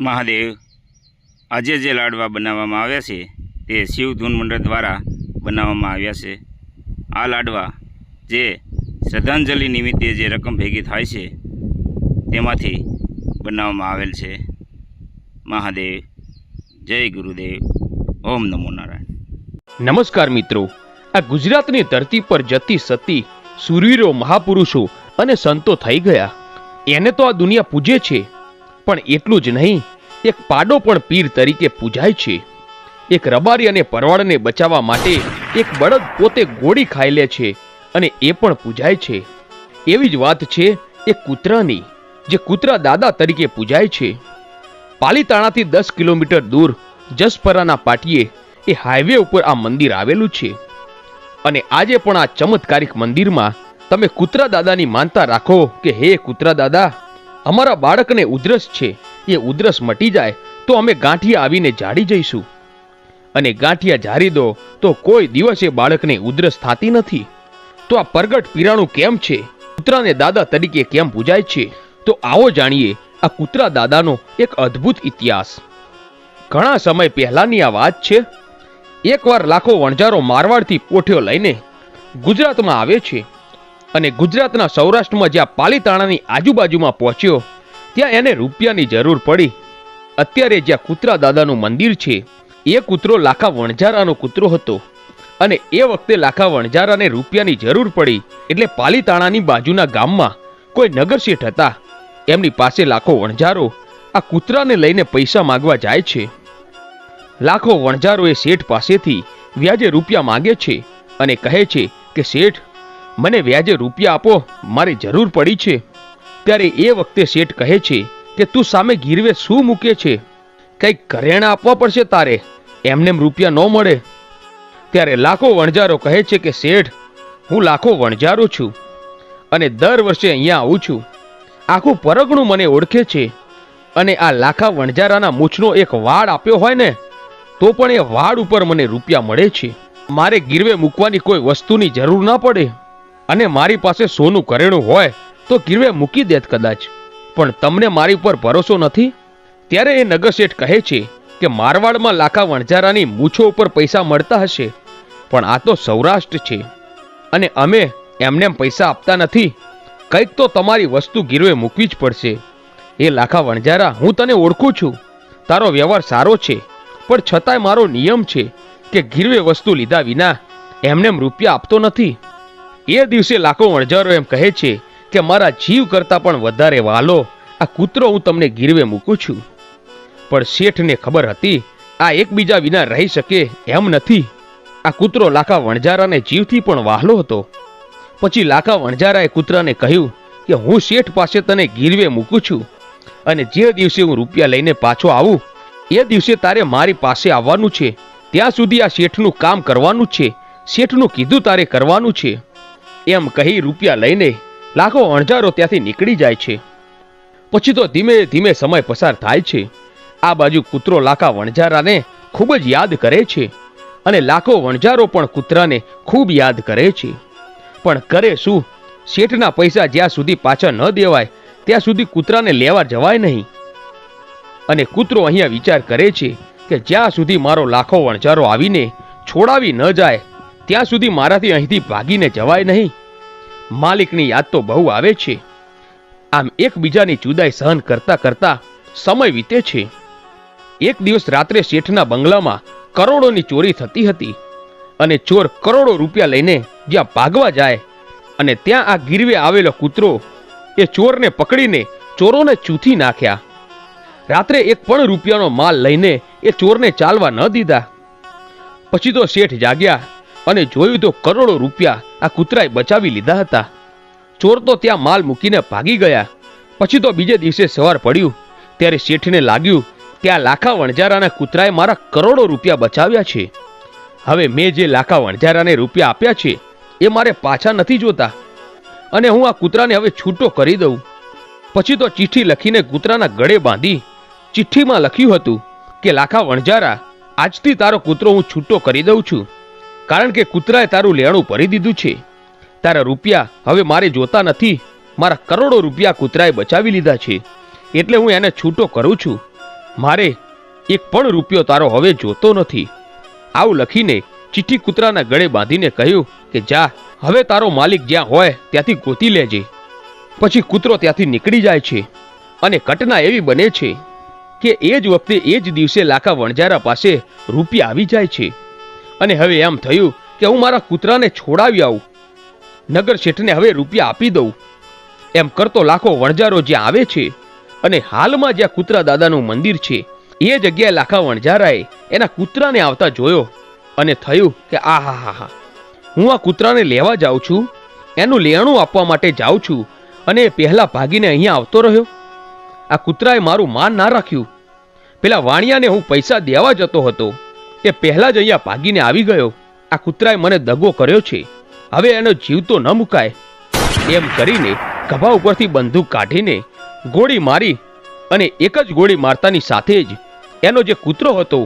મહાદેવ આજે જે લાડવા બનાવવામાં આવ્યા છે, તે શિવ ધૂન મંડળ દ્વારા બનાવવામાં આવ્યા છે. આ લાડવા જે શ્રદ્ધાંજલિ નિમિત્તે જે રકમ ભેગી થાય છે, તેમાંથી બનાવવામાં આવેલ છે. મહાદેવ, જય ગુરુદેવ. ઓમ નમો નારાયણ. નમસ્કાર મિત્રો. આ ગુજરાતની ધરતી પર જતી સતી સુરવીરો મહાપુરુષો અને સંતો થઈ ગયા. એને તો આ દુનિયા પૂજે છે, પણ એટલું જ નહીં. એક પાડો પણ પીર તરીકે પૂજાય છે. એક રબારી અને પરવાળને બચાવવા માટે એક બળદ પોતે ગોળી ખાઈ લે છે અને એ પણ પૂજાય છે. એવી જ વાત છે એક કૂતરાની, જે કૂતરા દાદા તરીકે પૂજાય છે. પાલીતાણાથી દસ કિલોમીટર દૂર જસપરાના પાટીએ એ હાઈવે ઉપર આ મંદિર આવેલું છે. અને આજે પણ આ ચમત્કારિક મંદિરમાં તમે કૂતરા દાદાની માનતા રાખો કે, હે કૂતરા દાદા, અમારા બાળકને ઉધરસ છે. એ ઉધરસ મટી જાય તો અમે ગાંઠિયા આવીને જાડી જઈશું. અને ગાંઠિયા જારી દો તો કોઈ દિવસ એ બાળકને ઉધરસ થતી નથી. તો આ પ્રગટ પીરાણું કેમ છે? કૂતરાને દાદા તરીકે કેમ પૂજાય છે? તો આવો જાણીએ આ કૂતરા દાદાનો એક અદ્ભુત ઇતિહાસ. ઘણા સમય પહેલાની આ વાત છે. એકવાર લાખો વણજારો મારવાડથી પોઠ્યો લઈને ગુજરાતમાં આવે છે. અને ગુજરાતના સૌરાષ્ટ્રમાં જ્યાં પાલીતાણાની આજુબાજુમાં પહોંચ્યો ત્યાં એને રૂપિયાની જરૂર પડી. અત્યારે જ્યાં કૂતરા દાદાનું મંદિર છે, એ કૂતરો લાખા વણઝારાનો કૂતરો હતો. અને એ વખતે લાખા વણઝારાને રૂપિયાની જરૂર પડી, એટલે પાલીતાણાની બાજુના ગામમાં કોઈ નગરશેઠ હતા. એમની પાસે લાખો વણઝારો, આ કૂતરાને લઈને પૈસા માંગવા જાય છે. લાખો વણજારોએ શેઠ પાસેથી વ્યાજે રૂપિયા માંગે છે અને કહે છે કે, શેઠ, મને વ્યાજે રૂપિયા આપો, મારી જરૂર પડી છે. ત્યારે એ વખતે શેઠ કહે છે કે તું સામે ગીરવે શું મૂકે છે? કંઈક ઘરેણા આપવા પડશે તારે. એમનેમ રૂપિયા ન મળે. ત્યારે લાખો વણજારો કહે છે કે, શેઠ, હું લાખો વણજારો છું અને દર વર્ષે અહીંયા આવું છું. આખું પરગણું મને ઓળખે છે અને આ લાખા વણજારાના મૂછનો એક વાડ આપ્યો હોય ને, તો પણ એ વાડ ઉપર મને રૂપિયા મળે છે. મારે ગીરવે મૂકવાની કોઈ વસ્તુની જરૂર ના પડે અને મારી પાસે સોનું કરેણું હોય તો ગીરવે મૂકી દેત કદાચ. પણ તમને મારી ઉપર ભરોસો નથી? ત્યારે એ નગરશેઠ કહે છે કે મારવાડમાં લાખા વણજારાની મૂછો ઉપર પૈસા મળતા હશે, પણ આ તો સૌરાષ્ટ્ર છે. અને અમે એમનેમ પૈસા આપતા નથી. કંઈક તો તમારી વસ્તુ ગીરવે મૂકવી જ પડશે. એ લાખા વણજારા હું તને ઓળખું છું. તારો વ્યવહાર સારો છે, પણ છતાંય મારો નિયમ છે કે ગીરવે વસ્તુ લીધા વિના એમનેમ રૂપિયા આપતો નથી. એ દિવસે લાખો વણજારો એમ કહે છે કે મારા જીવ કરતાં પણ વધારે વાલો આ કૂતરો હું તમને ગીરવે મૂકું છું. પણ શેઠને ખબર હતી, આ એકબીજા વિના રહી શકે એમ નથી. આ કૂતરો લાખા વણજારાને જીવથી પણ વાહલો હતો. પછી લાખા વણજારાએ કૂતરાને કહ્યું કે હું શેઠ પાસે તને ગીરવે મૂકું છું અને જે દિવસે હું રૂપિયા લઈને પાછો આવું, એ દિવસે તારે મારી પાસે આવવાનું છે. ત્યાં સુધી આ શેઠનું કામ કરવાનું છે. શેઠનું કીધું તારે કરવાનું છે. એમ કહી રૂપિયા લઈને લાખો અણજારો ત્યાંથી નીકળી જાય છે. પછી તો ધીમે ધીમે સમય પસાર થાય છે. આ બાજુ કૂતરો લાખા વણજારાને ખૂબ જ યાદ કરે છે અને લાખો વણજારો પણ કૂતરાને ખૂબ યાદ કરે છે. પણ કરે શું? શેઠના પૈસા જ્યાં સુધી પાછા ન દેવાય, ત્યાં સુધી કૂતરાને લેવા જવાય નહીં. અને કૂતરો અહીંયા વિચાર કરે છે કે જ્યાં સુધી મારો લાખો વણજારો આવીને છોડાવી ન જાય, ત્યાં સુધી મારાથી અહીંથી ભાગીને જવાય નહીં. માલિકની યાદ તો બહુ આવે છે. આમ એકબીજાની જુદાઈ સહન કરતા કરતા સમય વીતે છે. એક દિવસ રાત્રે શેઠના બંગલામાં કરોડોની ચોરી થતી હતી અને ચોર કરોડો રૂપિયા લઈને જ્યાં ભાગવા જાય અને ત્યાં આ ગીરવે આવેલો કૂતરો એ ચોરને પકડીને ચોરોને ચૂથી નાખ્યા. રાત્રે એક પણ રૂપિયાનો માલ લઈને એ ચોરને ચાલવા ન દીધા. પછી તો શેઠ જાગ્યા અને જોયું તો કરોડો રૂપિયા આ કૂતરાએ બચાવી લીધા હતા. ચોર તો ત્યાં માલ મૂકીને ભાગી ગયા. પછી તો બીજે દિવસે સવાર પડ્યું. ત્યારે શેઠને લાગ્યું કે આ લાખા વણજારાના કૂતરાએ મારા કરોડો રૂપિયા બચાવ્યા છે. હવે મેં જે લાખા વણજારાને રૂપિયા આપ્યા છે, એ મારે પાછા નથી જોતા. અને હું આ કૂતરાને હવે છૂટો કરી દઉં. પછી તો ચિઠ્ઠી લખીને કૂતરાના ગળે બાંધી, ચિઠ્ઠીમાં લખ્યું હતું કે, લાખા વણજારા આજથી તારો કૂતરો હું છૂટો કરી દઉં છું. કારણ કે કૂતરાએ તારું લેણું ભરી દીધું છે. તારા રૂપિયા હવે મારે જોતા નથી. મારા કરોડો રૂપિયા કૂતરાએ બચાવી લીધા છે. એટલે હું એને છૂટો કરું છું. મારે એક પણ રૂપિયો તારો હવે જોતો નથી. આવું લખીને ચિઠ્ઠી કૂતરાના ગળે બાંધીને કહ્યું કે, જા, હવે તારો માલિક જ્યાં હોય ત્યાંથી ગોતી લેજે. પછી કૂતરો ત્યાંથી નીકળી જાય છે. અને ઘટના એવી બને છે કે એ જ વખતે એ જ દિવસે લાખા વણજારા પાસે રૂપિયા આવી જાય છે. અને હવે એમ થયું કે હું મારા કૂતરાને છોડાવી આવું. નગર શેઠને હવે રૂપિયા આપી દઉં. એમ કરતો લાખો વણજારો જ્યાં આવે છે અને હાલમાં જ્યાં કૂતરા દાદાનું મંદિર છે, એ જગ્યાએ લાખા વણજારાએ એના કૂતરાને આવતા જોયો અને થયું કે આ હા હા હા. હું આ કૂતરાને લેવા જાઉં છું, એનું લેણું આપવા માટે જાઉં છું અને એ પહેલા ભાગીને અહીંયા આવતો રહ્યો. આ કૂતરાએ મારું માન ના રાખ્યું. પેલા વાણિયાને હું પૈસા દેવા જતો હતો. એ પહેલા જ અહીંયા ભાગીને આવી ગયો. આ કૂતરાએ મને દગો કર્યો છે. હવે એનો જીવ તો ન મુકાય. એમ કરીને ગભા ઉપરથી બંદૂક કાઢીને ગોળી મારી અને એક જ ગોળી મારતાની સાથે જ એનો જે કૂતરો હતો